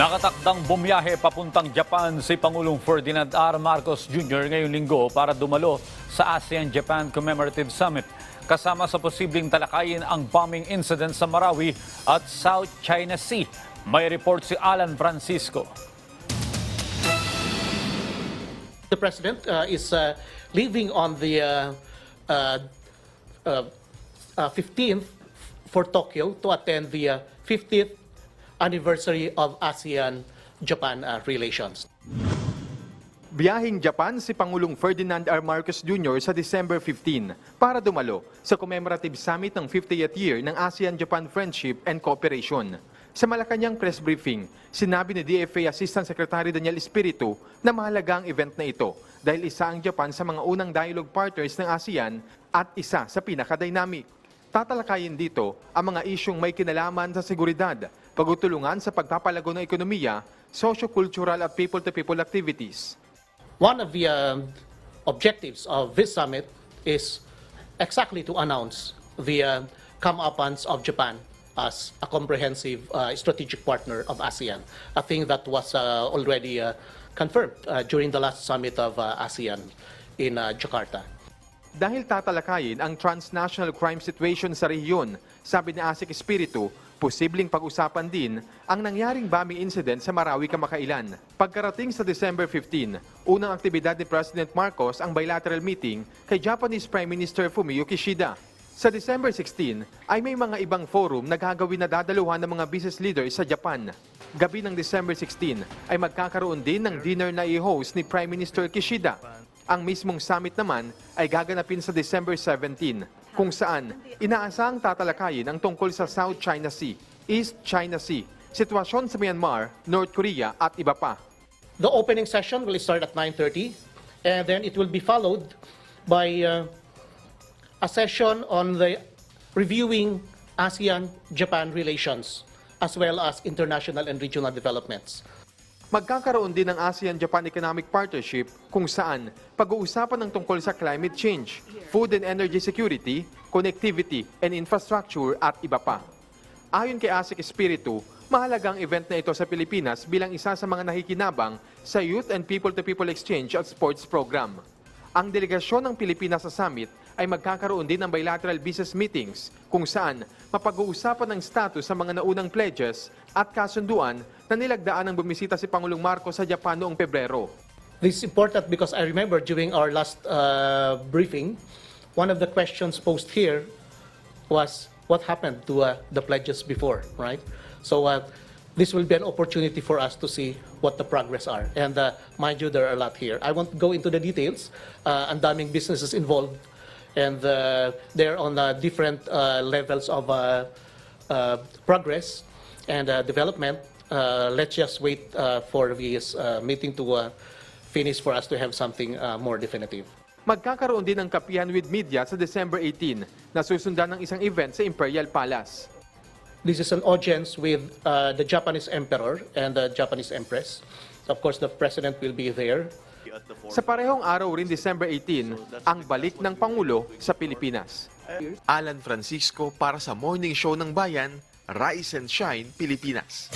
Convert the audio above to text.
Nakatakdang bumiyahe papuntang Japan si Pangulong Ferdinand R. Marcos Jr. ngayong linggo para dumalo sa ASEAN-Japan Commemorative Summit. Kasama sa posibleng talakayin ang bombing incident sa Marawi at South China Sea. May report si Alan Francisco. The president uh, is uh, leaving on the uh, uh, uh, uh, 15th for Tokyo to attend the uh, 50th anniversary of ASEAN-Japan uh, relations. Biyahing Japan si Pangulong Ferdinand R. Marcos Jr. sa December 15 para dumalo sa commemorative summit ng 50th year ng ASEAN-Japan Friendship and Cooperation. Sa Malacanang press briefing, sinabi ni DFA Assistant Secretary Daniel Espiritu na mahalaga ang event na ito dahil isa ang Japan sa mga unang dialogue partners ng ASEAN at isa sa pinaka-dynamic. Tatalakayin dito ang mga isyong may kinalaman sa seguridad, pagtutulungan sa pagpapalago ng ekonomiya, socio-cultural at people-to-people activities. One of the um, objectives of this summit is exactly to announce the uh, come-upance of Japan as a comprehensive uh, strategic partner of ASEAN, a thing that was uh, already uh, confirmed uh, during the last summit of uh, ASEAN in uh, Jakarta. Dahil tatalakayin ang transnational crime situation sa rehiyon, sabi ni Asik Espiritu, posibleng pag-usapan din ang nangyaring bombing incident sa Marawi kamakailan. Pagkarating sa December 15, unang aktibidad ni President Marcos ang bilateral meeting kay Japanese Prime Minister Fumio Kishida. Sa December 16 ay may mga ibang forum na gagawin na dadaluhan ng mga business leaders sa Japan. Gabi ng December 16 ay magkakaroon din ng dinner na i-host ni Prime Minister Kishida. Ang mismong summit naman ay gaganapin sa December 17 kung saan inaasahang tatalakayin ang tungkol sa South China Sea, East China Sea, sitwasyon sa Myanmar, North Korea at iba pa. The opening session will start at 9:30, and then it will be followed by uh, a session on the reviewing ASEAN-Japan relations, as well as international and regional developments. Magkakaroon din ng ASEAN-Japan Economic Partnership kung saan pag-uusapan ng tungkol sa climate change, food and energy security, connectivity and infrastructure at iba pa. Ayon kay ASIC Espiritu, mahalagang event na ito sa Pilipinas bilang isa sa mga nakikinabang sa Youth and People-to-People Exchange at Sports Program. Ang delegasyon ng Pilipinas sa summit ay magkakaroon din ng bilateral business meetings kung saan mapag-uusapan ng status sa mga naunang pledges at kasunduan na nilagdaan ng bumisita si Pangulong Marcos sa Japan noong Pebrero. This is important because I remember during our last uh, briefing, one of the questions posed here was what happened to uh, the pledges before, right? So uh, this will be an opportunity for us to see what the progress are. And uh, mind you, there are a lot here. I won't go into the details. Uh, ang daming businesses involved, and uh, they're on uh, different uh, levels of uh, uh, progress and uh, development. Uh, let's just wait uh, for this uh, meeting to uh, finish for us to have something uh, more definitive. Magkakaroon din ng kapihan with media sa December 18 na susundan ng isang event sa Imperial Palace. This is an audience with uh, the Japanese emperor and the Japanese empress. Of course, the president will be there. Sa parehong araw rin December 18, ang balik ng Pangulo sa Pilipinas. Alan Francisco para sa Morning Show ng Bayan, Rise and Shine, Pilipinas.